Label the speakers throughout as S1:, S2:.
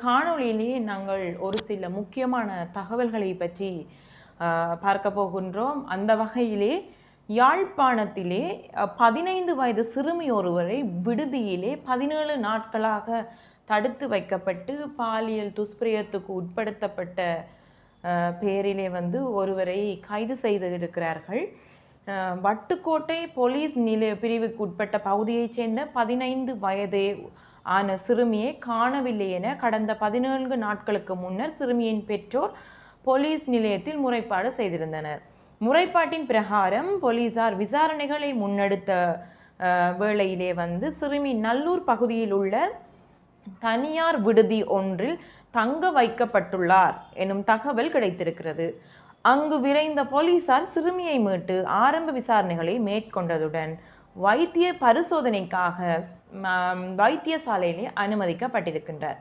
S1: காணொளியிலேயே நாங்கள் ஒரு சில முக்கியமான தகவல்களை பற்றி ஆஹ், பார்க்க போகின்றோம். அந்த வகையிலே யாழ்ப்பாணத்திலே பதினைந்து வயது சிறுமி ஒருவரை விடுதியிலே பதினேழு நாட்களாக தடுத்து வைக்கப்பட்டு பாலியல் துஷ்பிரயத்துக்கு உட்படுத்தப்பட்ட பேரிலே வந்து ஒருவரை கைது செய்து இருக்கிறார்கள். வட்டுக்கோட்டை போலீஸ் நிலைய பிரிவுக்கு உட்பட்ட பகுதியைச் சேர்ந்த பதினைந்து வயதே ஆன சிறுமியை காணவில்லை என கடந்த பதினான்கு நாட்களுக்கு முன்னர் சிறுமியின் பெற்றோர் போலீஸ் நிலையத்தில் முறைப்பாடு செய்திருந்தனர். முறைப்பாட்டின் பிரகாரம் போலீசார் விசாரணைகளை முன்னெடுத்த வேளையிலே வந்து சிறுமி நல்லூர் பகுதியில் உள்ள தனியார் விடுதி ஒன்றில் தங்க வைக்கப்பட்டுள்ளார் எனும் தகவல் கிடைத்திருக்கிறது. அங்கு விரைந்த போலீசார் சிறுமியை மீட்டு ஆரம்ப விசாரணைகளை மேற்கொண்டதுடன் வைத்திய பரிசோதனைக்காக வைத்தியசாலையிலே அனுமதிக்கப்பட்டிருக்கின்றார்.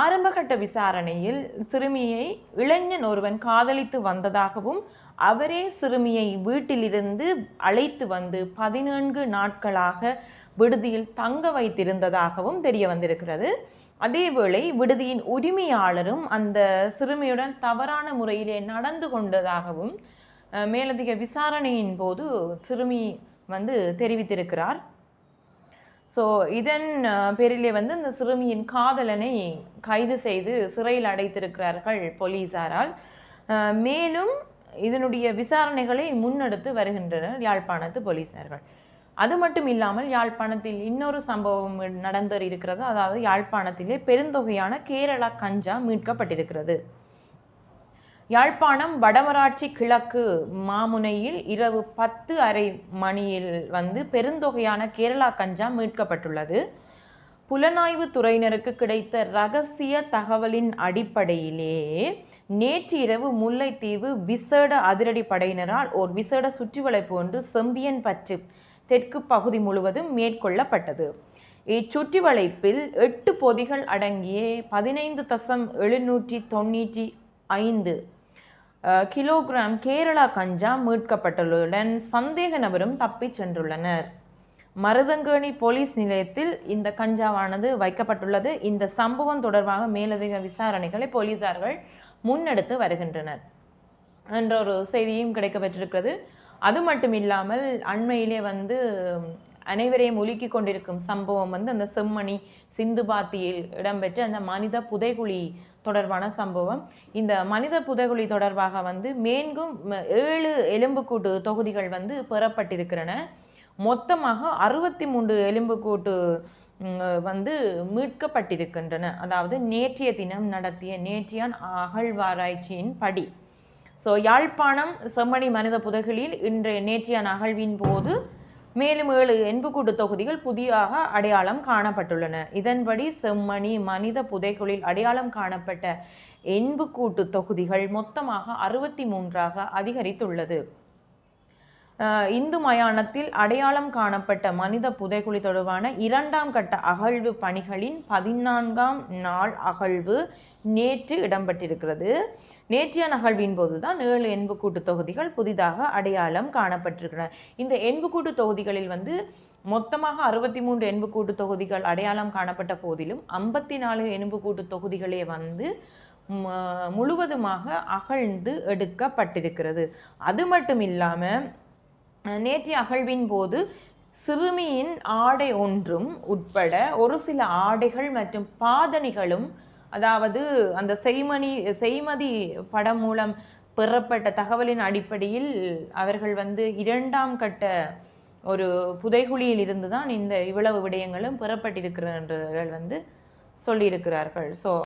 S1: ஆரம்பகட்ட விசாரணையில் சிறுமியை இளைஞன் ஒருவன் காதலித்து வந்ததாகவும் அவரே சிறுமியை வீட்டிலிருந்து அழைத்து வந்து பதினான்கு நாட்களாக விடுதியில் தங்க வைத்திருந்ததாகவும் தெரிய வந்திருக்கிறது. அதேவேளை விடுதியின் உரிமையாளரும் அந்த சிறுமியுடன் தவறான முறையிலே நடந்து கொண்டதாகவும் மேலதிக விசாரணையின் போது சிறுமி வந்து தெரிவித்திருக்கிறார். ஸோ இதன் பேரிலே வந்து இந்த சிறுமியின் காதலனை கைது செய்து சிறையில் அடைத்திருக்கிறார்கள் போலீஸாரால் மேலும் இதனுடைய விசாரணைகளை முன்னெடுத்து வருகின்றனர் யாழ்ப்பாணத்து போலீசார்கள். அது மட்டும் இல்லாமல் யாழ்ப்பாணத்தில் இன்னொரு சம்பவம் நடந்து இருக்கிறது அதாவது யாழ்ப்பாணத்திலே பெருந்தொகையான கேரளா கஞ்சா மீட்கப்பட்டிருக்கிறது. யாழ்ப்பாணம் வடமராட்சி கிழக்கு மாமுனையில் இரவு பத்து அரை மணியில் வந்து பெருந்தொகையான கேரளா கஞ்சா மீட்கப்பட்டுள்ளது. புலனாய்வு துறையினருக்கு கிடைத்த ரகசிய தகவலின் அடிப்படையிலே நேற்று இரவு முல்லைத்தீவு விசேட அதிரடி படையினரால் ஓர் விசேட சுற்றிவளைப்பு ஒன்று செம்பியன் பற்று தெற்கு பகுதி முழுவதும் மேற்கொள்ளப்பட்டது. இச்சுற்றிவளைப்பில் எட்டு பொதிகள் அடங்கிய பதினைந்து தசம் எழுநூற்றி தொண்ணூற்றி ஐந்து கிலோகிராம் கேரளா கஞ்சா மீட்கப்பட்டுள்ளதுடன் சந்தேக நபரும் தப்பிச் சென்றுள்ளனர். மருதங்கேணி போலீஸ் நிலையத்தில் இந்த கஞ்சாவானது வைக்கப்பட்டுள்ளது. இந்த சம்பவம் தொடர்பாக மேலதிக விசாரணைகளை போலீசார்கள் முன்னெடுத்து வருகின்றனர் என்ற ஒரு செய்தியும் கிடைக்கப்பெற்றிருக்கிறது. அது மட்டும் இல்லாமல் அண்மையிலே வந்து அனைவரையும் உலுக்கி கொண்டிருக்கும் சம்பவம் வந்து அந்த செம்மணி சிந்து பாத்தியில் இடம்பெற்ற அந்த மனித புதைகுழி தொடர்பான சம்பவம். இந்த மனித புதைகுழி தொடர்பாக வந்து மேன்கும் ஏழு எலும்புக்கூட்டு தொகுதிகள் வந்து பெறப்பட்டிருக்கிறன மொத்தமாக அறுபத்தி மூன்று எலும்புக்கூட்டு வந்து மீட்கப்பட்டிருக்கின்றன. அதாவது நேற்றைய தினம் நடத்திய நேற்றியான் அகழ்வாராய்ச்சியின் படி. ஸோ யாழ்ப்பாணம் செம்மணி மனித புதைகளில் இன்றைய நேற்றியான் அகழ்வின் போது மேலும் ஏழு எண்புக்கூட்டு தொகுதிகள் புதியாக அடையாளம் காணப்பட்டுள்ளன. இதன்படி செம்மணி மனித புதைகளில் அடையாளம் காணப்பட்ட எண்புக்கூட்டு தொகுதிகள் மொத்தமாக அறுபத்தி மூன்றாக அதிகரித்துள்ளது. இந்து மயானத்தில் அடையாளம் காணப்பட்ட மனித புதைகுழி தொடர்பான இரண்டாம் கட்ட அகழ்வு பணிகளின் பதினான்காம் நாள் அகழ்வு நேற்று இடம்பெற்றிருக்கிறது. நேற்றைய அகழ்வின் போதுதான் ஏழு எண்புக்கூட்டு தொகுதிகள் புதிதாக அடையாளம் காணப்பட்டிருக்கின்றன. இந்த எண்புக்கூட்டு தொகுதிகளில் வந்து மொத்தமாக அறுபத்தி மூன்று எண்புக்கூட்டு தொகுதிகள் அடையாளம் காணப்பட்ட போதிலும் ஐம்பத்தி நாலு எண்புக்கூட்டு தொகுதிகளே வந்து முழுவதுமாக அகழ்ந்து எடுக்கப்பட்டிருக்கிறது. அது மட்டும் இல்லாமல் நேற்றைய அகழ்வின் போது சிறுமியின் ஆடை ஒன்றும் உட்பட ஒரு சில ஆடைகள் மற்றும் பாதணிகளும் அதாவது அந்த செய்மணி செய்மதி படம் மூலம் பெறப்பட்ட தகவலின் அடிப்படையில் அவர்கள் வந்து இரண்டாம் கட்ட ஒரு புதைகுழியில் இருந்து தான் இந்த இவ்வளவு விடயங்களும் பெறப்பட்டிருக்கிறார்கள் வந்து சொல்லியிருக்கிறார்கள். ஸோ